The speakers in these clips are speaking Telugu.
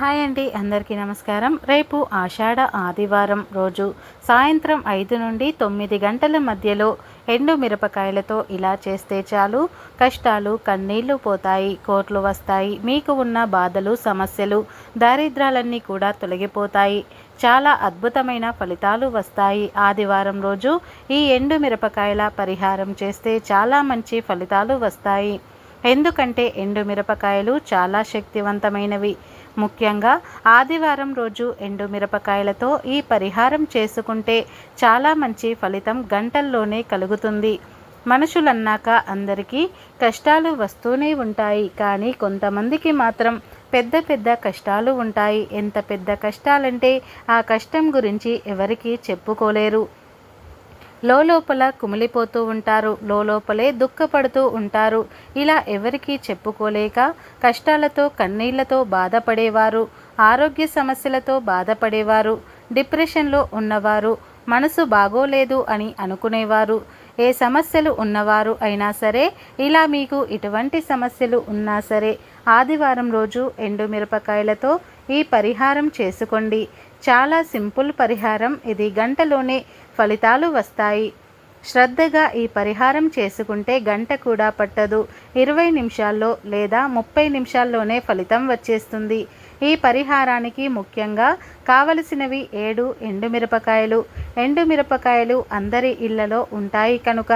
హాయ్ అండి అందరికీ నమస్కారం. రేపు ఆషాఢ ఆదివారం రోజు సాయంత్రం ఐదు నుండి తొమ్మిది గంటల మధ్యలో ఎండు మిరపకాయలతో ఇలా చేస్తే చాలు. కష్టాలు కన్నీళ్ళు పోతాయి కోట్లు వస్తాయి మీకు ఉన్న బాధలు సమస్యలు దారిద్రాలన్నీ కూడా తొలగిపోతాయి. చాలా అద్భుతమైన ఫలితాలు వస్తాయి. ఆదివారం రోజు ఈ ఎండు మిరపకాయల పరిహారం చేస్తే చాలా మంచి ఫలితాలు వస్తాయి. ఎందుకంటే ఎండు మిరపకాయలు చాలా శక్తివంతమైనవి. ముఖ్యంగా ఆదివారం రోజు ఎండు మిరపకాయలతో ఈ పరిహారం చేసుకుంటే చాలా మంచి ఫలితం గంటల్లోనే కలుగుతుంది. మనుషులన్నాక అందరికీ కష్టాలు వస్తూనే ఉంటాయి కానీ కొంతమందికి మాత్రం పెద్ద పెద్ద కష్టాలు ఉంటాయి. ఎంత పెద్ద కష్టాలంటే ఆ కష్టం గురించి ఎవరికీ చెప్పుకోలేరు. లోపల కుమిలిపోతూ ఉంటారు. లోపలే దుఃఖపడుతూ ఉంటారు. ఇలా ఎవరికీ చెప్పుకోలేక కష్టాలతో కన్నీళ్ళతో బాధపడేవారు. ఆరోగ్య సమస్యలతో బాధపడేవారు. డిప్రెషన్లో ఉన్నవారు. మనసు బాగోలేదు అని అనుకునేవారు. ఏ సమస్యలు ఉన్నవారు అయినా సరే ఇలా మీకు ఇటువంటి సమస్యలు ఉన్నా సరే ఆదివారం రోజు ఎండు మిరపకాయలతో ఈ పరిహారం చేసుకోండి. చాలా సింపుల్ పరిహారం. ఇది గంటలోనే ఫలితాలు వస్తాయి. శ్రద్ధగా ఈ పరిహారం చేసుకుంటే గంట కూడా పట్టదు. ఇరవై నిమిషాల్లో లేదా ముప్పై నిమిషాల్లోనే ఫలితం వచ్చేస్తుంది. ఈ పరిహారానికి ముఖ్యంగా కావలసినవి ఏడు ఎండుమిరపకాయలు. ఎండుమిరపకాయలు అందరి ఇళ్ళలో ఉంటాయి కనుక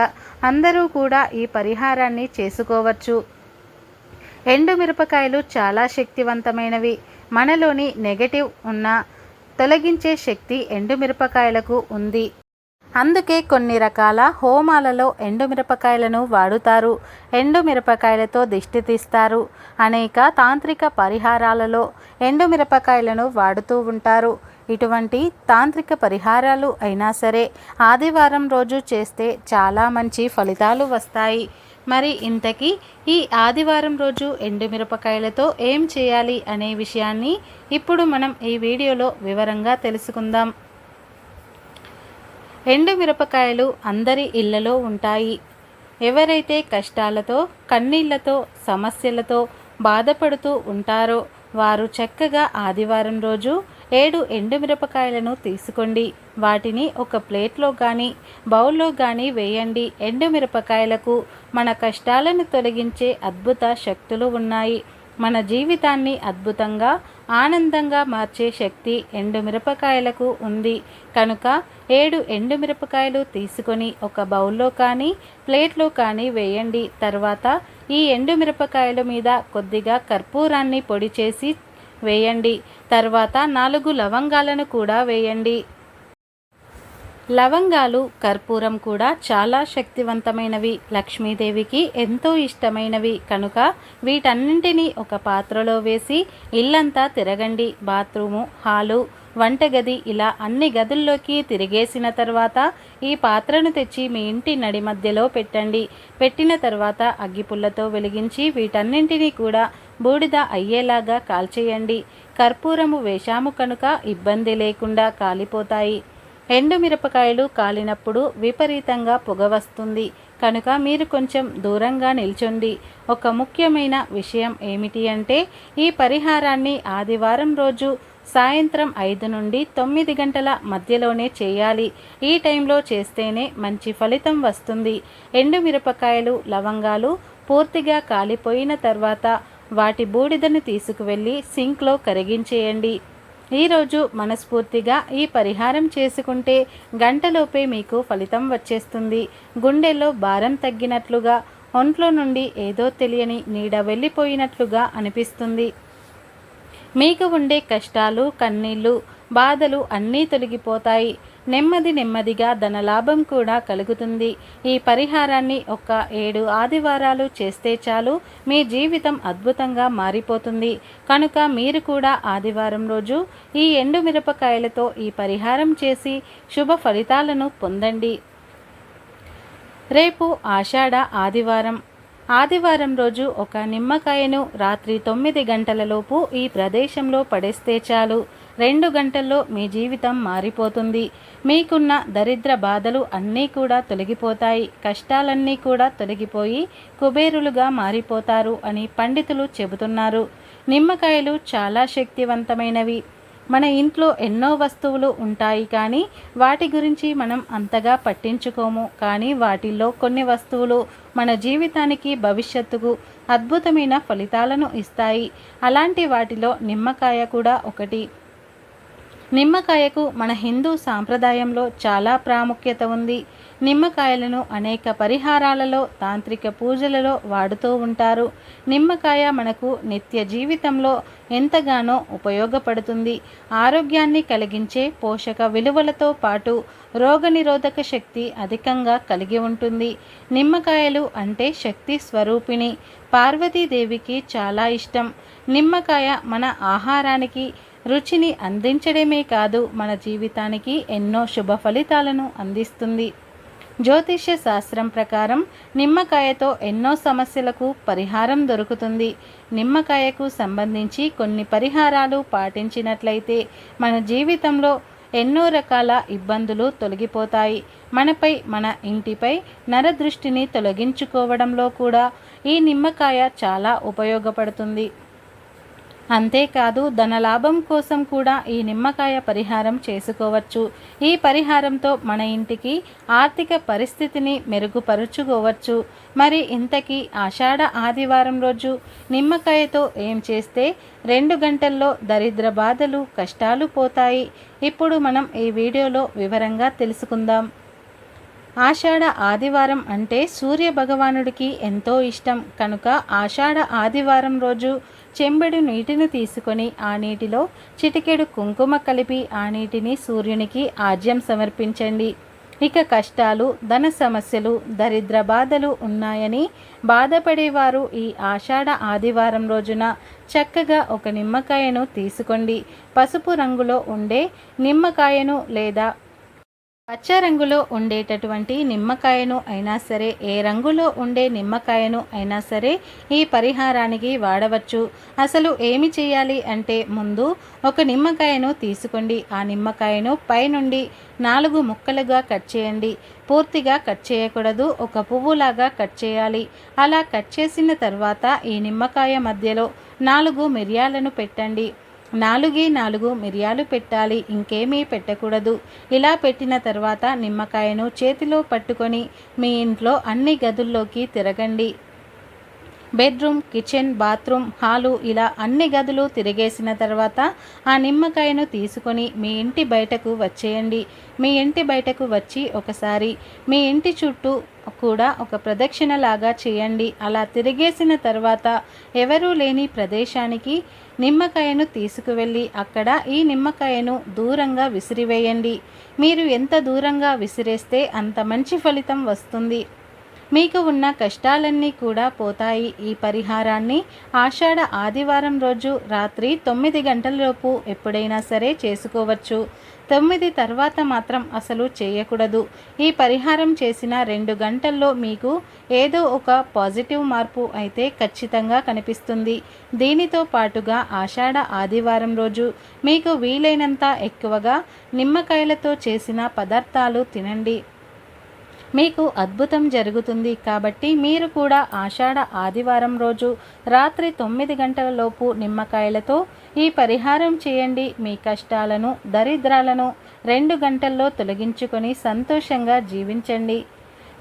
అందరూ కూడా ఈ పరిహారాన్ని చేసుకోవచ్చు. ఎండుమిరపకాయలు చాలా శక్తివంతమైనవి. మనలోని నెగటివ్ ఉన్న తొలగించే శక్తి ఎండుమిరపకాయలకు ఉంది. అందుకే కొన్ని రకాల హోమాలలో ఎండుమిరపకాయలను వాడుతారు. ఎండుమిరపకాయలతో దిష్టి తీస్తారు. అనేక తాంత్రిక పరిహారాలలో ఎండుమిరపకాయలను వాడుతూ ఉంటారు. ఇటువంటి తాంత్రిక పరిహారాలు అయినా సరే ఆదివారం రోజు చేస్తే చాలా మంచి ఫలితాలు వస్తాయి. మరి ఇంతకీ ఈ ఆదివారం రోజు ఎండుమిరపకాయలతో ఏం చేయాలి అనే విషయాన్ని ఇప్పుడు మనం ఈ వీడియోలో వివరంగా తెలుసుకుందాం. ఎండుమిరపకాయలు అందరి ఇళ్ళలో ఉంటాయి. ఎవరైతే కష్టాలతో కన్నీళ్ళతో సమస్యలతో బాధపడుతూ ఉంటారో వారు చక్కగా ఆదివారం రోజు ఏడు ఎండుమిరపకాయలను తీసుకోండి. వాటిని ఒక ప్లేట్లో కానీ బౌల్లో కానీ వేయండి. ఎండుమిరపకాయలకు మన కష్టాలను తొలగించే అద్భుత శక్తులు ఉన్నాయి. మన జీవితాన్ని అద్భుతంగా ఆనందంగా మార్చే శక్తి ఎండుమిరపకాయలకు ఉంది. కనుక ఏడు ఎండుమిరపకాయలు తీసుకొని ఒక బౌల్లో కానీ ప్లేట్లో కానీ వేయండి. తర్వాత ఈ ఎండుమిరపకాయల మీద కొద్దిగా కర్పూరాన్ని పొడి చేసి వేయండి. తర్వాత నాలుగు లవంగాలను కూడా వేయండి. లవంగాలు కర్పూరం కూడా చాలా శక్తివంతమైనవి. లక్ష్మీదేవికి ఎంతో ఇష్టమైనవి. కనుక వీటన్నింటినీ ఒక పాత్రలో వేసి ఇల్లంతా తిరగండి. బాత్రూము హాలు వంటగది ఇలా అన్ని గదుల్లోకి తిరిగేసిన తర్వాత ఈ పాత్రను తెచ్చి మీ ఇంటి నడి మధ్యలో పెట్టండి. పెట్టిన తర్వాత అగ్గిపుల్లతో వెలిగించి వీటన్నింటినీ కూడా బూడిద అయ్యేలాగా కాల్చేయండి. కర్పూరము వేశాము కనుక ఇబ్బంది లేకుండా కాలిపోతాయి. ఎండుమిరపకాయలు కాలినప్పుడు విపరీతంగా పొగ వస్తుంది. కనుక మీరు కొంచెం దూరంగా నిల్చుండి. ఒక ముఖ్యమైన విషయం ఏమిటి అంటే ఈ పరిహారాన్ని ఆదివారం రోజు సాయంత్రం ఐదు నుండి తొమ్మిది గంటల మధ్యలోనే చేయాలి. ఈ టైంలో చేస్తేనే మంచి ఫలితం వస్తుంది. ఎండుమిరపకాయలు లవంగాలు పూర్తిగా కాలిపోయిన తర్వాత వాటి బూడిదను తీసుకువెళ్ళి సింక్లో కరిగించేయండి. ఈరోజు మనస్ఫూర్తిగా ఈ పరిహారం చేసుకుంటే గంటలోపే మీకు ఫలితం వచ్చేస్తుంది. గుండెల్లో భారం తగ్గినట్లుగా ఒంట్లో నుండి ఏదో తెలియని నీడ వెళ్ళిపోయినట్లుగా అనిపిస్తుంది. మీకు ఉండే కష్టాలు కన్నీళ్ళు బాధలు అన్నీ తొలగిపోతాయి. నెమ్మది నెమ్మదిగా ధనలాభం కూడా కలుగుతుంది. ఈ పరిహారాన్ని ఒక ఏడు ఆదివారాలు చేస్తే చాలు. మీ జీవితం అద్భుతంగా మారిపోతుంది. కనుక మీరు కూడా ఆదివారం రోజు ఈ ఎండు మిరపకాయలతో ఈ పరిహారం చేసి శుభ ఫలితాలను పొందండి. రేపు ఆషాఢ ఆదివారం. ఆదివారం రోజు ఒక నిమ్మకాయను రాత్రి తొమ్మిది గంటలలోపు ఈ ప్రదేశంలో పడేస్తే చాలు. రెండు గంటల్లో మీ జీవితం మారిపోతుంది. మీకున్న దరిద్ర బాధలు అన్నీ కూడా తొలగిపోతాయి. కష్టాలన్నీ కూడా తొలగిపోయి కుబేరులుగా మారిపోతారు అని పండితులు చెబుతున్నారు. నిమ్మకాయలు చాలా శక్తివంతమైనవి. మన ఇంట్లో ఎన్నో వస్తువులు ఉంటాయి కానీ వాటి గురించి మనం అంతగా పట్టించుకోము. కానీ వాటిల్లో కొన్ని వస్తువులు మన జీవితానికి భవిష్యత్తుకు అద్భుతమైన ఫలితాలను ఇస్తాయి. అలాంటి వాటిలో నిమ్మకాయ కూడా ఒకటి. నిమ్మకాయకు మన హిందూ సాంప్రదాయంలో చాలా ప్రాముఖ్యత ఉంది. నిమ్మకాయలను అనేక పరిహారాలలో తాంత్రిక పూజలలో వాడుతూ ఉంటారు. నిమ్మకాయ మనకు నిత్య జీవితంలో ఎంతగానో ఉపయోగపడుతుంది. ఆరోగ్యాన్ని కలిగించే పోషక విలువలతో పాటు రోగనిరోధక శక్తి అధికంగా కలిగి ఉంటుంది. నిమ్మకాయలు అంటే శక్తి స్వరూపిణి. పార్వతీదేవికి చాలా ఇష్టం. నిమ్మకాయ మన ఆహారానికి రుచిని అందించడమే కాదు మన జీవితానికి ఎన్నో శుభ ఫలితాలను అందిస్తుంది. జ్యోతిష్య శాస్త్రం ప్రకారం నిమ్మకాయతో ఎన్నో సమస్యలకు పరిహారం దొరుకుతుంది. నిమ్మకాయకు సంబంధించి కొన్ని పరిహారాలు పాటించినట్లయితే మన జీవితంలో ఎన్నో రకాల ఇబ్బందులు తొలగిపోతాయి. మనపై మన ఇంటిపై నరదృష్టిని తొలగించుకోవడంలో కూడా ఈ నిమ్మకాయ చాలా ఉపయోగపడుతుంది. అంతేకాదు ధనలాభం కోసం కూడా ఈ నిమ్మకాయ పరిహారం చేసుకోవచ్చు. ఈ పరిహారంతో మన ఇంటికి ఆర్థిక పరిస్థితిని మెరుగుపరుచుకోవచ్చు. మరి ఇంతకీ ఆషాఢ ఆదివారం రోజు నిమ్మకాయతో ఏం చేస్తే రెండు గంటల్లో దరిద్ర బాధలు కష్టాలు పోతాయి? ఇప్పుడు మనం ఈ వీడియోలో వివరంగా తెలుసుకుందాం. ఆషాఢ ఆదివారం అంటే సూర్య భగవానుడికి ఎంతో ఇష్టం. కనుక ఆషాఢ ఆదివారం రోజు చెంబెడు నీటిని తీసుకొని ఆ నీటిలో చిటికెడు కుంకుమ కలిపి ఆ నీటిని సూర్యునికి ఆజ్యం సమర్పించండి. ఇక కష్టాలు ధన సమస్యలు దరిద్ర బాధలు ఉన్నాయని బాధపడేవారు ఈ ఆషాఢ ఆదివారం రోజున చక్కగా ఒక నిమ్మకాయను తీసుకోండి. పసుపు రంగులో ఉండే నిమ్మకాయను లేదా పచ్చ రంగులో ఉండేటటువంటి నిమ్మకాయను అయినా సరే ఏ రంగులో ఉండే నిమ్మకాయను అయినా సరే ఈ పరిహారానికి వాడవచ్చు. అసలు ఏమి చేయాలి అంటే ముందు ఒక నిమ్మకాయను తీసుకోండి. ఆ నిమ్మకాయను పైనుండి నాలుగు ముక్కలుగా కట్ చేయండి. పూర్తిగా కట్ చేయకూడదు. ఒక పువ్వులాగా కట్ చేయాలి. అలా కట్ చేసిన తర్వాత ఈ నిమ్మకాయ మధ్యలో నాలుగు మిరియాలను పెట్టండి. నాలుగే నాలుగు మిరియాలు పెట్టాలి ఇంకేమీ పెట్టకూడదు. ఇలా పెట్టిన తర్వాత నిమ్మకాయను చేతిలో పట్టుకొని మీ ఇంట్లో అన్ని గదుల్లోకి తిరగండి. బెడ్రూమ్ కిచెన్ బాత్రూమ్ హాలు ఇలా అన్ని గదులు తిరిగేసిన తర్వాత ఆ నిమ్మకాయను తీసుకొని మీ ఇంటి బయటకు వచ్చేయండి. మీ ఇంటి బయటకు వచ్చి ఒకసారి మీ ఇంటి చుట్టూ కూడా ఒక ప్రదక్షిణలాగా చేయండి. అలా తిరిగేసిన తర్వాత ఎవరూ లేని ప్రదేశానికి నిమ్మకాయను తీసుకువెళ్ళి అక్కడ ఈ నిమ్మకాయను దూరంగా విసిరివేయండి. మీరు ఎంత దూరంగా విసిరేస్తే అంత మంచి ఫలితం వస్తుంది. మీకు ఉన్న కష్టాలన్నీ కూడా పోతాయి. ఈ పరిహారాన్ని ఆషాఢ ఆదివారం రోజు రాత్రి తొమ్మిది గంటలలోపు ఎప్పుడైనా సరే చేసుకోవచ్చు. తొమ్మిది తర్వాత మాత్రం అసలు చేయకూడదు. ఈ పరిహారం చేసిన రెండు గంటల్లో మీకు ఏదో ఒక పాజిటివ్ మార్పు అయితే ఖచ్చితంగా కనిపిస్తుంది. దీనితో పాటుగా ఆషాఢ ఆదివారం రోజు మీకు వీలైనంత ఎక్కువగా నిమ్మకాయలతో చేసిన పదార్థాలు తినండి. మీకు అద్భుతం జరుగుతుంది కాబట్టి మీరు కూడా ఆషాఢ ఆదివారం రోజు రాత్రి తొమ్మిది గంటలలోపు నిమ్మకాయలతో ఈ పరిహారం చేయండి. మీ కష్టాలను దరిద్రాలను రెండు గంటల్లో తొలగించుకొని సంతోషంగా జీవించండి.